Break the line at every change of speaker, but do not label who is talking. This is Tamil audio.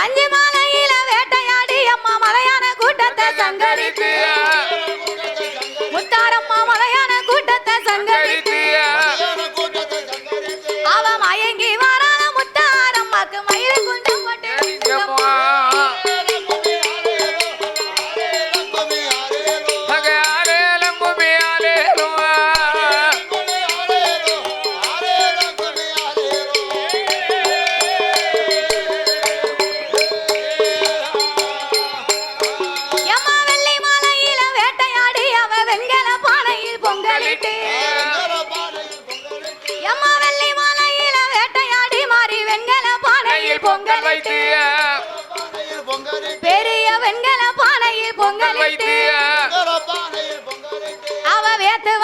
கஞ்சி மாலையில வேட்டையாடி அம்மா மலையான கூட்டத்தை சங்கரித்து. முத்தாரம்மா மலையான கூட்டத்தை சங்கரித்து. அவ மயங்கி பொங்கலிட்டு எம்மா வெள்ளி மாலையில பானையில் பொங்கல் பெரிய வெண்கல பானையில் பொங்கல் வைத்து அவ வேத்து